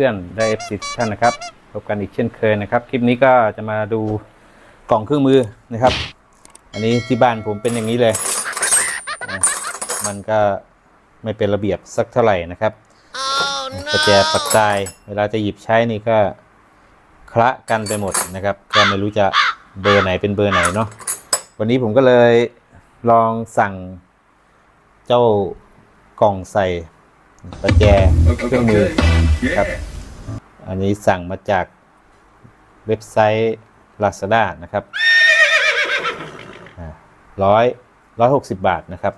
เพื่อนๆได้เอฟซีท่านนะครับพบกันอีกเช่นเคยนะครับ คลิปนี้ก็จะมาดูกล่องเครื่องมือนะครับ อันนี้ที่บ้านผมเป็นอย่างนี้เลย มันก็ไม่เป็นระเบียบสักเท่าไหร่นะครับประแจปักตาย เวลาจะหยิบใช้นี่ก็คละกันไปหมดนะครับ ก็ไม่รู้จะเบอร์ไหนเป็นเบอร์ไหนเนาะวันนี้ผมก็เลยลองสั่งเจ้ากล่องใส่ประแจเครื่องมือครับ อันนี้สั่งมาจากเว็บไซต์ Lazada นะครับร้อยร้อยหกสิบบาทนะครับ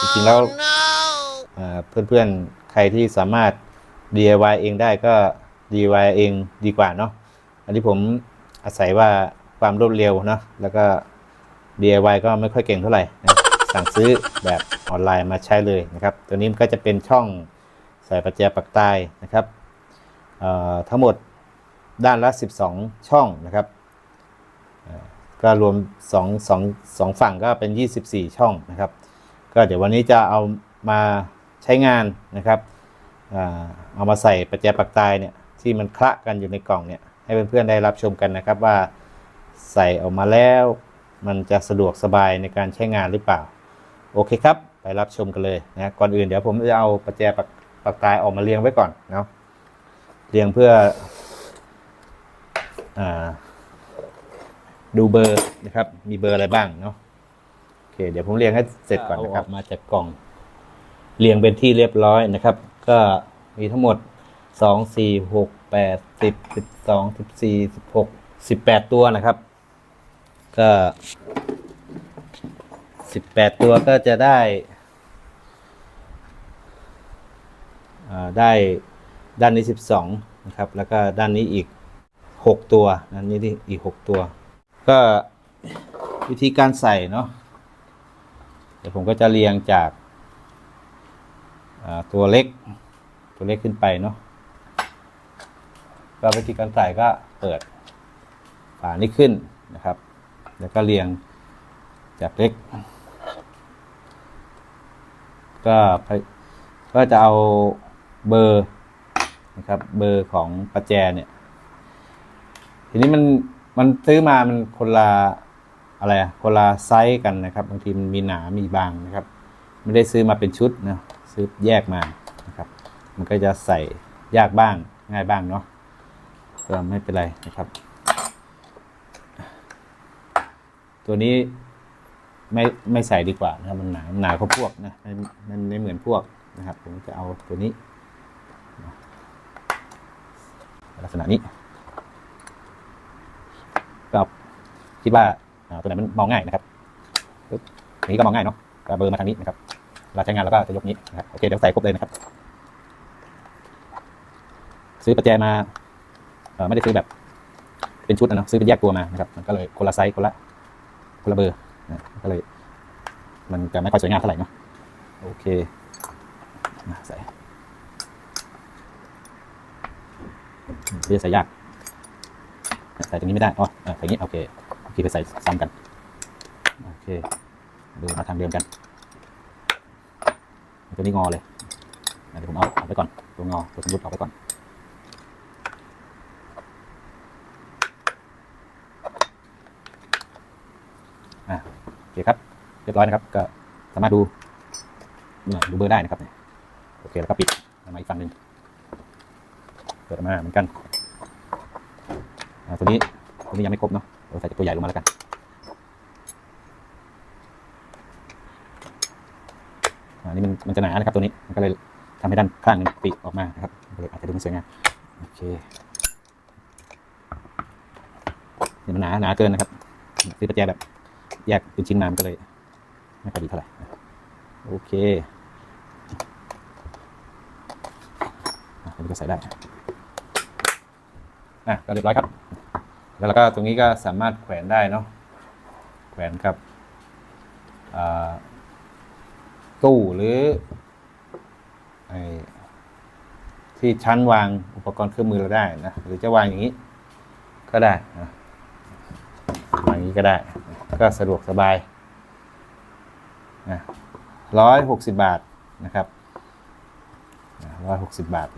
จริงๆแล้วอ่าเพื่อนๆ ใครที่สามารถ DIY เองได้ก็ DIY เองดีกว่าเนาะ อันนี้ผมอาศัยว่าความรวดเร็วเนาะ แล้วก็ DIY ก็ไม่ค่อยเก่งเท่าไหร่นะสั่งซื้อแบบออนไลน์มาใช้เลยนะครับ ตัวนี้มันก็จะเป็นช่องใส่ประแจปักใต้นะครับเอ่อ ทั้งหมดด้านละ 12 ช่องนะครับก็รวม2 2 2ฝั่งก็เป็น 24 ช่องนะครับ ก็เดี๋ยววันนี้จะเอามาใช้งานนะครับเอามาใส่ประแจปักใต้เนี่ยที่มันคละกันอยู่ในกล่องเนี่ยให้เพื่อนๆได้รับชมกันนะครับว่าใส่ออกมาแล้วมันจะสะดวกสบายในการใช้งานหรือเปล่า โอเคครับ ไปรับชมกันเลยนะก่อนอื่นเดี๋ยวผมจะเอาประแจปักปักใต้ออกมาเรียงไว้ก่อนเนาะ เรียงเพื่ออาดูเบอร์นะครับ มีเบอร์อะไรบ้างเนาะโอเค เดี๋ยวผมเรียงให้เสร็จก่อนนะครับ มาจากกล่อง เรียงเป็นที่เรียบร้อยนะครับ ก็มีทั้งหมดสองสี่หกแปดสิบสิบสองสิบสี่สิบหกสิบแปดตัวนะครับ ก็สิบแปดตัวก็จะได้อ่าได้ ด้านนี้สิบสองนะครับแล้วก็ด้านนี้อีกหกตัวด้านนี้อีกหกตัว ก็วิธีการใส่เนาะเดี๋ยวผมก็จะเรียงจากาตัวเล็กตัวเล็กขึ้นไปเนาะก็วิธีการใส่ก็เปิดฝานี้ขึ้นนะครับ แล้วก็เรียงจากเล็ก ก็ก็จะเอาเบอร์ นะครับ เบอร์ของประแจเนี่ย ทีนี้มันมันซื้อมามันคนละอะไรอะคนละไซส์กันนะครับ บางทีมันมีหนา มีบางนะครับ ไม่ได้ซื้อมาเป็นชุดนะซื้อแยกมานะครับ มันก็จะใส่ยากบ้างง่ายบ้างเนาะก็ไม่เป็นไรนะครับ ตัวนี้ไม่ไม่ใส่ดีกว่านะครับ มันหนาหนากว่าพวกนะมันไม่เหมือนพวกนะครับ ผมจะเอาตัวนี้ ลักษณะนี้ ก็คิดว่าตัวไหนมันมองง่ายนะครับนี้ก็มองง่ายเนาะก็เบอร์มาทางนี้นะครับเวลาใช้งานเราก็จะยกนี้นะครับโอเคเดี๋ยวใส่ครบเลยนะครับ ซื้อประแจมาไม่ได้ซื้อแบบเป็นชุดนะเนาะซื้อเป็นแยกตัวมานะครับ มันก็เลยคนละไซส์คนละคนละเบอร์นะก็เลย มันจะไม่ค่อยสวยงามเท่าไหร่เนาะโอเคมาใส่ อืมเรียกใส่ยาก ใส่ตรงนี้ไม่ได้ อ๋อใส่อย่างนี้ โอเค โอเค ไปใส่ซ้ำกัน โอเค ดูมาทางเดิมกัน ตัวนี้งอเลยเดี๋ยวผมเอาเอาไปก่อน ตัวงอ ตัวสมรุดเอาไปก่อนโอเคครับ เรียบร้อยนะครับ ก็สามารถดู ดูเบอร์ได้นะครับ โอเค แล้วก็ปิดมาอีกฝั่งหนึ่ง เปิดมาเหมือนกันอ่าตัวนี้ตัวนี้ยังไม่ครบเนาะเราใส่ตัวใหญ่ลงมาแล้วกันอ่านี่มันมันจะหนานะครับตัวนี้มันก็เลยทำให้ด้านข้างมันปลีออกมานะครับเลยอาจจะดูไม่สวยงามโอเคเนี่ยมันหนาหนาเกินนะครับซื้อประแจแบบแยกเป็นชิ้นมามันก็เลยไม่ค่อยดีเท่าไหร่โอเคอันนี้ก็ใส่ได้ อะก็เรียบร้อยครับ แล้วเราก็ตรงนี้ก็สามารถแขวนได้เนาะแขวนกับตู้หรือที่ชั้นวางอุปกรณ์เครื่องมือเราได้นะหรือจะวางอย่างนี้ก็ได้นะวางอย่างนี้ก็ได้ ก็สะดวกสบายนะร้อยหกสิบบาทนะครับร้อยหกสิบบาท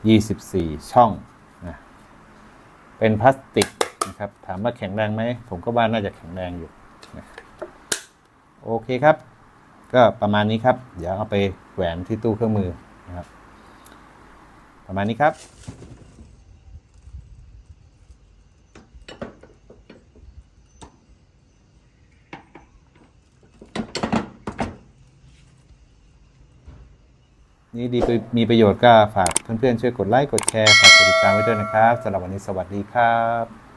24ช่อง เป็นพลาสติกนะครับ ถามว่าแข็งแรงไหม ผมก็ว่าน่าจะแข็งแรงอยู่นะโอเคครับ ก็ประมาณนี้ครับ เดี๋ยวเอาไปแขวนที่ตู้เครื่องมือนะครับ ประมาณนี้ครับ นี้ดีมีประโยชน์ก็ฝากเพื่อนๆช่วยกดไลค์กดแชร์ฝากกดติดตามไว้ด้วยนะครับสำหรับวันนี้สวัสดีครับ